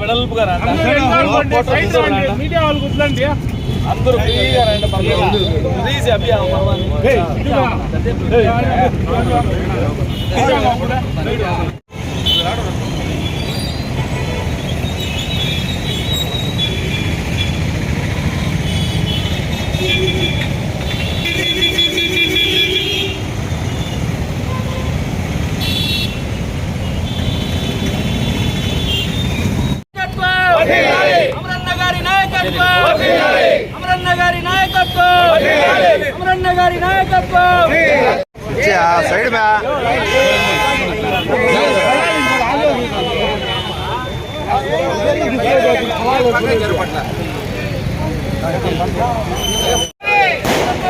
వెడల్పుగా మీడియా వాళ్ళు కూర్చోండి అందరూ ఫ్రీగా రండి ప్లీజ్ అభియాం పర్వాలేదు గారి నాయకత్వం! అమరన్న గారి నాయకత్వం! సైడ్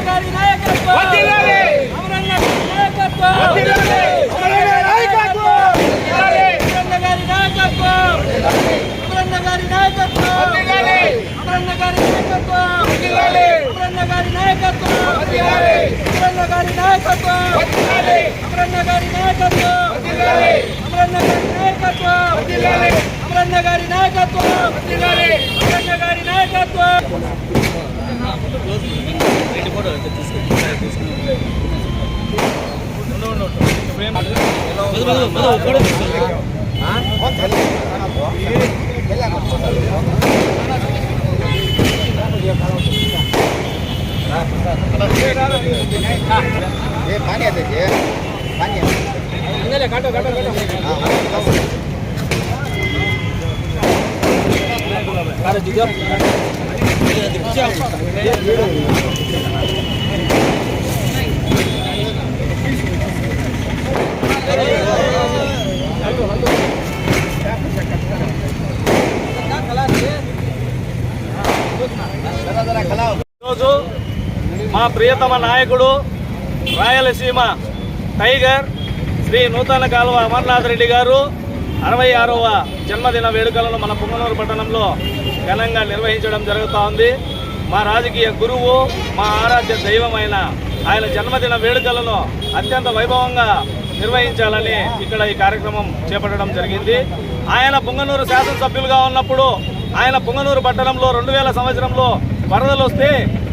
గారి నాయకత్వం అమరన్న గారి నాయకత్వం అమరన్న గారి నాయకత్వం అమరన్న గారి నాయకత్వం అమరన్న గారి నాయకత్వం అమరన్న గారి నాయకత్వం అమరన్న గారి నాయకత్వం అమరన్న గారి నాయకత్వం అమరన్న గారి నాయకత్వం అమరన్న గారి నాయకత్వం అమరన్న గారి నాయకత్వం ಏ ಪಾನಿ ಅದಕ್ಕೆ ಪಾನಿ ಹಂಗಲ್ಲ ಕಾಟೋ ಕಾಟೋ ಕಾಟೋ ಹಾಂ ಜಿಗೋ ఈరోజు మా ప్రియతమ నాయకుడు రాయలసీమ టైగర్ శ్రీ నూతన కాలువ అమర్నాథ్ రెడ్డి గారు అరవై ఆరవ జన్మదిన వేడుకలను మన పుంగనూరు పట్టణంలో ఘనంగా నిర్వహించడం జరుగుతూ ఉంది. మా రాజకీయ గురువు మా ఆరాధ్య దైవమైన ఆయన జన్మదిన వేడుకలను అత్యంత వైభవంగా నిర్వహించాలని ఇక్కడ ఈ కార్యక్రమం చేపట్టడం జరిగింది. ఆయన పుంగనూరు శాసనసభ్యులుగా ఉన్నప్పుడు ఆయన పుంగనూరు పట్టణంలో రెండు వేల సంవత్సరంలో వరదలు వస్తే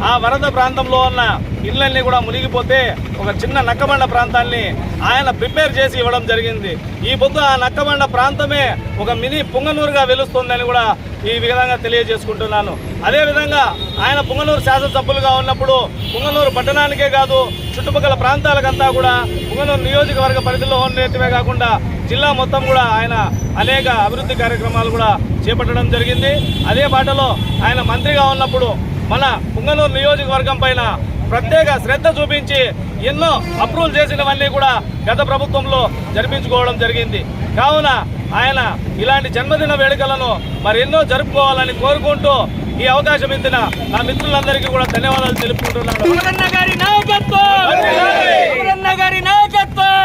ఆ వరద ప్రాంతంలో ఉన్న ఇళ్ళన్నీ కూడా మునిగిపోతే ఒక చిన్న నక్కబండ ప్రాంతాన్ని ఆయన ప్రిపేర్ చేసి ఇవ్వడం జరిగింది. ఈ పొద్దు ఆ నక్కబండ ప్రాంతమే ఒక మినీ పుంగనూరుగా వెలుస్తుందని కూడా ఈ విధంగా తెలియజేసుకుంటున్నాను. అదేవిధంగా ఆయన పుంగనూరు శాసనసభ్యులుగా ఉన్నప్పుడు పుంగనూరు పట్టణానికే కాదు చుట్టుపక్కల ప్రాంతాలకంతా కూడా పుంగనూరు నియోజకవర్గ పరిధిలో ఉండేటివే కాకుండా జిల్లా మొత్తం కూడా ఆయన అనేక అభివృద్ధి కార్యక్రమాలు కూడా చేపట్టడం జరిగింది. అదే బాటలో ఆయన మంత్రిగా ఉన్నప్పుడు మన పుంగనూరు నియోజకవర్గం పైన ప్రత్యేక శ్రద్ధ చూపించి ఎన్నో అప్రూవల్ చేసినవన్నీ కూడా గత ప్రభుత్వంలో జరిపించుకోవడం జరిగింది. కావున ఆయన ఇలాంటి జన్మదిన వేడుకలను మరెన్నో జరుపుకోవాలని కోరుకుంటూ ఈ అవకాశం ఇచ్చిన నా మిత్రులందరికీ కూడా ధన్యవాదాలు తెలుపుకుంటున్నాను. అమరన్న గారి నాయకత్వం! అమరన్న గారి నాయకత్వం!